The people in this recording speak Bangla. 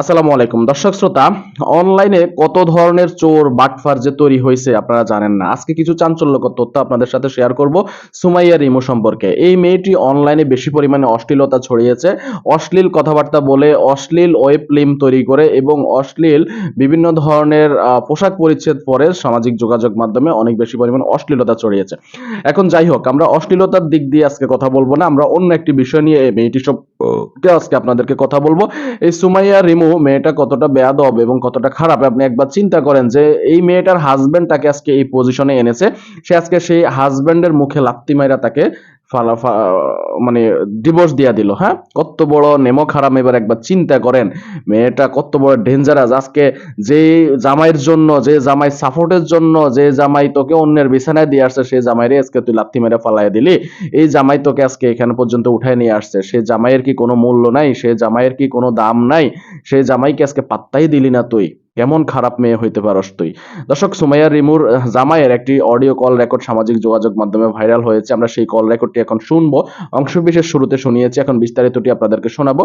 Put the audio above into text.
আসসালামু আলাইকুম। দর্শক শ্রোতা, অনলাইনে কত ধরনের চোর, বাটফার যে তৈরি হয়েছে আপনারা জানেন না। আজকে কিছু চাঞ্চল্যকর তথ্য আপনাদের সাথে শেয়ার করব সুমাইয়া রিমো সম্পর্কে। এই মেয়েটি অনলাইনে বেশি পরিমাণে অশ্লীলতা ছড়িয়েছে। অশ্লীল কথাবার্তা বলে অশ্লীল ওয়েব ফিল্ম তৈরি করে এবং অশ্লীল বিভিন্ন ধরনের পোশাক পরিচ্ছেদ পরে সামাজিক যোগাযোগ মাধ্যমে অনেক বেশি পরিমাণে অশ্লীলতা ছড়িয়েছে। এখন যাই হোক, আমরা অশ্লীলতার দিক দিয়ে আজকে কথা বলব না। আমরা অন্য একটি বিষয় নিয়ে এই মেয়েটি সব আজকে আপনাদেরকে কথা বলব। এই সুমাইয়া রিমু মেয়েটা কতটা বেয়াদব এবং কতটা খারাপ, আপনি একবার চিন্তা করেন যে এই মেয়েটার হাজবেন্ড তাকে আজকে এই পজিশনে এনেছে। সে আজকে সেই হাজবেন্ডের মুখে লাত্তি মাইরা তাকে মানে ডিভোর্স দিয়া দিল হ্যাঁ? কত বড় নেমো খারাপ এবার একবার চিন্তা করেন। মেয়েটা কত বড় ডেঞ্জারাস আজকে যে জামাইয়ের জন্য, যে জামাই সাপোর্টের জন্য, যে জামাই তোকে অন্যের বিছানায় দিয়ে আসছে সেই জামাইরে আজকে তুই লাত্তি মেরে ফালাই দিলি। এই জামাই তোকে আজকে এখানে পর্যন্ত উঠায় নিয়ে আসছে। সে জামাইয়ের কি কোনো মূল্য নাই? সে জামাইয়ের কি কোনো দাম নাই? সে জামাইকে আজকে পাত্তাই দিলি না তুই। কেমন খারাপ মেয়ে হইতে পারস তুই। দর্শক, সুমাইয়া রিমুর জামাইয়ের একটি অডিও কল রেকর্ড সামাজিক যোগাযোগ মাধ্যমে ভাইরাল হয়েছে। আমরা সেই কল রেকর্ডটি এখন শুনব। অংশবিশেষ শুরুতে শুনিয়েছি। এখন বিস্তারিতটি আপনাদেরকে শোনাবো।